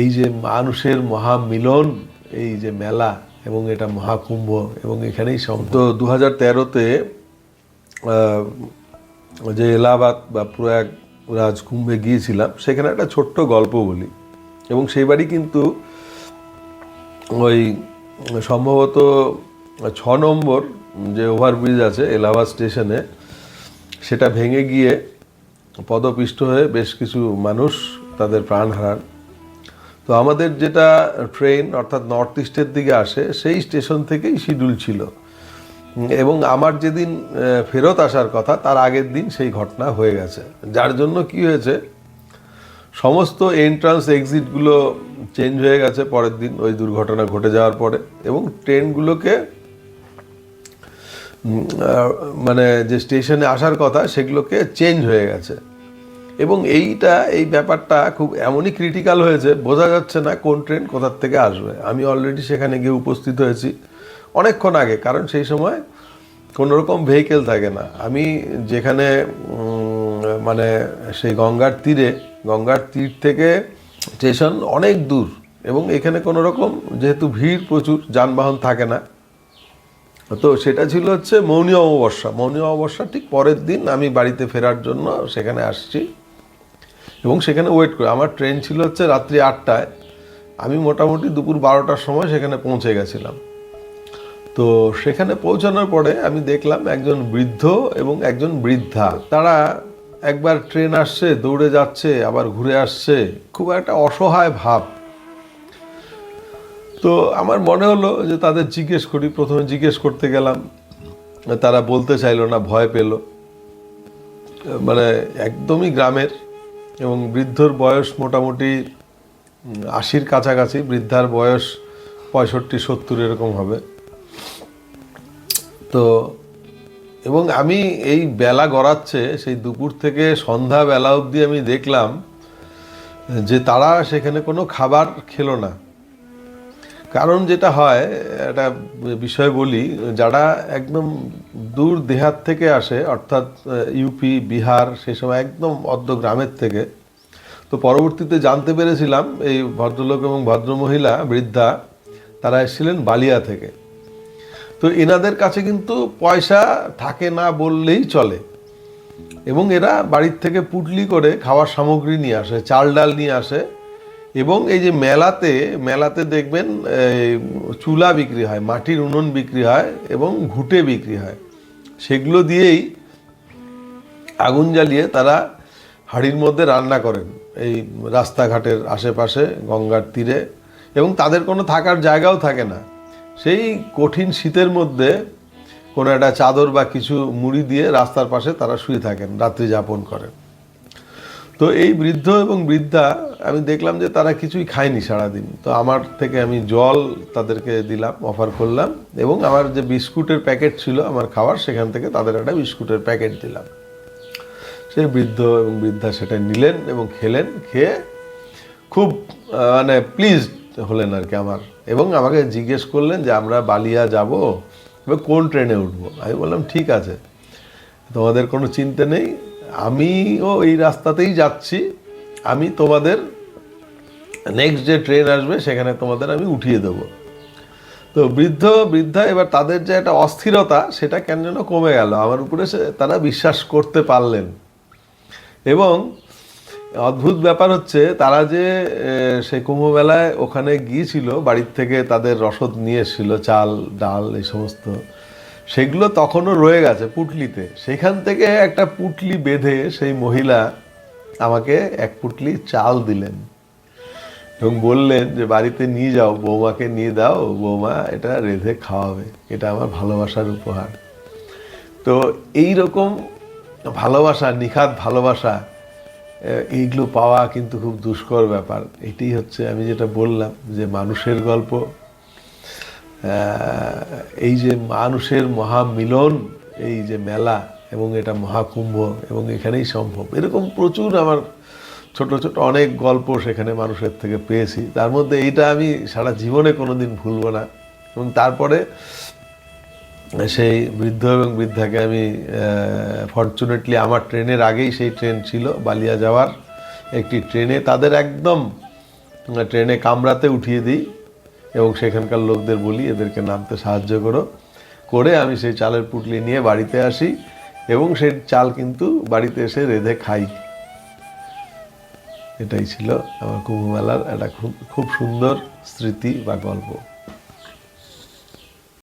এই যে মানুষের মহামিলন, এই যে মেলা এবং এটা মহাকুম্ভ এবং এখানেই তো দু হাজার তেরোতে যে এলাহাবাদ বা প্রয়াগ রাজকুম্ভে গিয়েছিলাম, সেখানে একটা ছোট্ট গল্প বলি। এবং সেইবারই কিন্তু ওই সম্ভবত ছ নম্বর যে ওভারব্রিজ আছে এলাহাবাদ স্টেশনে, সেটা ভেঙে গিয়ে পদপিষ্ট হয়ে বেশ কিছু মানুষ তাদের প্রাণ হারান। তো আমাদের যেটা ট্রেন অর্থাৎ নর্থ ইস্টের দিকে আসে, সেই স্টেশন থেকেই শিডিউল ছিল। এবং আমার যেদিন ফেরত আসার কথা, তার আগের দিন সেই ঘটনা হয়ে গেছে। যার জন্য কি হয়েছে, সমস্ত এন্ট্রান্স এক্সিটগুলো চেঞ্জ হয়ে গেছে পরের দিন, ওই দুর্ঘটনা ঘটে যাওয়ার পরে। এবং ট্রেনগুলোকে মানে যে স্টেশনে আসার কথা, সেগুলোকে চেঞ্জ হয়ে গেছে। এবং এইটা, এই ব্যাপারটা খুব এমনই ক্রিটিক্যাল হয়েছে, বোঝা যাচ্ছে না কোন ট্রেন কোথার থেকে আসবে। আমি অলরেডি সেখানে গিয়ে উপস্থিত হয়েছি অনেকক্ষণ আগে, কারণ সেই সময় কোনো রকম ভেহিকেল থাকে না। আমি যেখানে মানে সেই গঙ্গার তীরে, গঙ্গার তীর থেকে স্টেশন অনেক দূর এবং এখানে কোনো রকম যেহেতু ভিড় প্রচুর, যানবাহন থাকে না, তো সেটা ছিল হচ্ছে মৌনী অমাবস্যা। মৌনী অমাবস্যা ঠিক পরের দিন আমি বাড়িতে ফেরার জন্য সেখানে আসছি। এবং সেখানে ওয়েট করে। আমার ট্রেন ছিল হচ্ছে রাত্রি আটটায়। আমি মোটামুটি দুপুর বারোটার সময় সেখানে পৌঁছে গেছিলাম। তো সেখানে পৌঁছানোর পরে আমি দেখলাম একজন বৃদ্ধ এবং একজন বৃদ্ধা। তারা একবার ট্রেন আসছে, দৌড়ে যাচ্ছে, আবার ঘুরে আসছে। খুব একটা অসহায় ভাব। তো আমার মনে হলো যে তাদের জিজ্ঞেস করি, প্রথমে জিজ্ঞেস করতে গেলাম। তারা বলতে চাইলো না, ভয় পেল। মানে একদমই গ্রামের এবং বৃদ্ধর বয়স মোটামুটি আশির কাছাকাছি, বৃদ্ধার বয়স পঁয়ষট্টি, সত্তর এরকম হবে। তো, এবং আমি এই বেলা গড়াচ্ছে, সেই দুপুর থেকে সন্ধ্যা বেলা অবধি আমি দেখলাম যে তারা সেখানে কোনো খাবার খেলো না। কারণ যেটা হয়, একটা বিষয় বলি, যারা একদম দূর দেহাত থেকে আসে, অর্থাৎ ইউপি, বিহার, সে সময় একদম অর্ধ গ্রামের থেকে তো পরবর্তীতে জানতে পেরেছিলাম এই ভদ্রলোক এবং ভদ্রমহিলা বৃদ্ধা, তারা এসেছিলেন বালিয়া থেকে। তো এনাদের কাছে কিন্তু পয়সা থাকে না বললেই চলে। এবং এরা বাড়ির থেকে পুটলি করে খাওয়ার সামগ্রী নিয়ে আসে, চাল ডাল নিয়ে আসে। এবং এই যে মেলাতে মেলাতে দেখবেন চুলা বিক্রি হয়, মাটির উনুন বিক্রি হয় এবং ঘুটে বিক্রি হয়। সেগুলো দিয়েই আগুন জ্বালিয়ে তারা হাড়ির মধ্যে রান্না করেন। এই রাস্তাঘাটের আশেপাশে, গঙ্গার তীরে, এবং তাদের কোনো থাকার জায়গাও থাকে না। সেই কঠিন শীতের মধ্যে কোনো একটা চাদর বা কিছু মুড়ি দিয়ে রাস্তার পাশে তারা শুয়ে থাকেন, রাত্রি যাপন করেন। তো এই বৃদ্ধ এবং বৃদ্ধা, আমি দেখলাম যে তারা কিছুই খায়নি সারাদিন। তো আমার থেকে আমি জল তাদেরকে দিলাম, অফার করলাম, এবং আমার যে বিস্কুটের প্যাকেট ছিল, আমার খাওয়ার, সেখান থেকে তাদের একটা বিস্কুটের প্যাকেট দিলাম। সেই বৃদ্ধ এবং বৃদ্ধা সেটা নিলেন এবং খেলেন, খেয়ে খুব মানে প্লিজ হলেন আর কি আমার। এবং আমাকে জিজ্ঞেস করলেন যে আমরা বালিয়া যাব এবার কোন ট্রেনে উঠবো? আমি বললাম, ঠিক আছে, তোমাদের কোনো চিন্তা নেই, আমিও এই রাস্তাতেই যাচ্ছি, আমি তোমাদের নেক্সট যে ট্রেন আসবে সেখানে তোমাদের আমি উঠিয়ে দেবো। তো বৃদ্ধ, বৃদ্ধা এবার তাদের যে একটা অস্থিরতা, সেটা কেন যেন কমে গেল। আমার উপরে তারা বিশ্বাস করতে পারলেন। এবং অদ্ভুত ব্যাপার হচ্ছে, তারা যে সেই কুম্ভমেলায় ওখানে গিয়েছিল, বাড়ির থেকে তাদের রসদ নিয়ে এসেছিল, চাল, ডাল, এই সমস্ত, সেগুলো তখনও রয়ে গেছে পুটলিতে। সেখান থেকে একটা পুটলি বেঁধে সেই মহিলা আমাকে এক পুটলি চাল দিলেন এবং বললেন যে, বাড়িতে নিয়ে যাও, বৌমাকে নিয়ে দাও, বৌমা এটা রেঁধে খাওয়াবে, এটা আমার ভালোবাসার উপহার। তো এই রকম ভালোবাসা নিখাত ভালোবাসা এইগুলো পাওয়া কিন্তু খুব দুষ্কর ব্যাপার। এটাই হচ্ছে আমি যেটা বললাম যে মানুষের গল্প। এই যে মানুষের মহামিলন, এই যে মেলা এবং এটা মহাকুম্ভ এবং এখানেই সম্ভব। এরকম প্রচুর আমার ছোট ছোট অনেক গল্প সেখানে মানুষের থেকে পেয়েছি। তার মধ্যে এইটা আমি সারা জীবনে কোনো দিন ভুলবো না। এবং তারপরে সেই বৃদ্ধ এবং বৃদ্ধাকে আমি ফর্চুনেটলি আমার ট্রেনের আগেই সেই ট্রেন ছিল, বালিয়া যাওয়ার একটি ট্রেনে। তাদের একদম ট্রেনে কামরাতে উঠিয়ে দিই এবং সেখানকার লোকদের বলি, এদেরকে নামতে সাহায্য করো। করে আমি সেই চালের পুটলি নিয়ে বাড়িতে আসি এবং সেই চাল কিন্তু বাড়িতে এসে রেঁধে খাই। এটাই ছিল আমার কুম্ভ মেলার একটা খুব খুব সুন্দর স্মৃতি বা গল্প।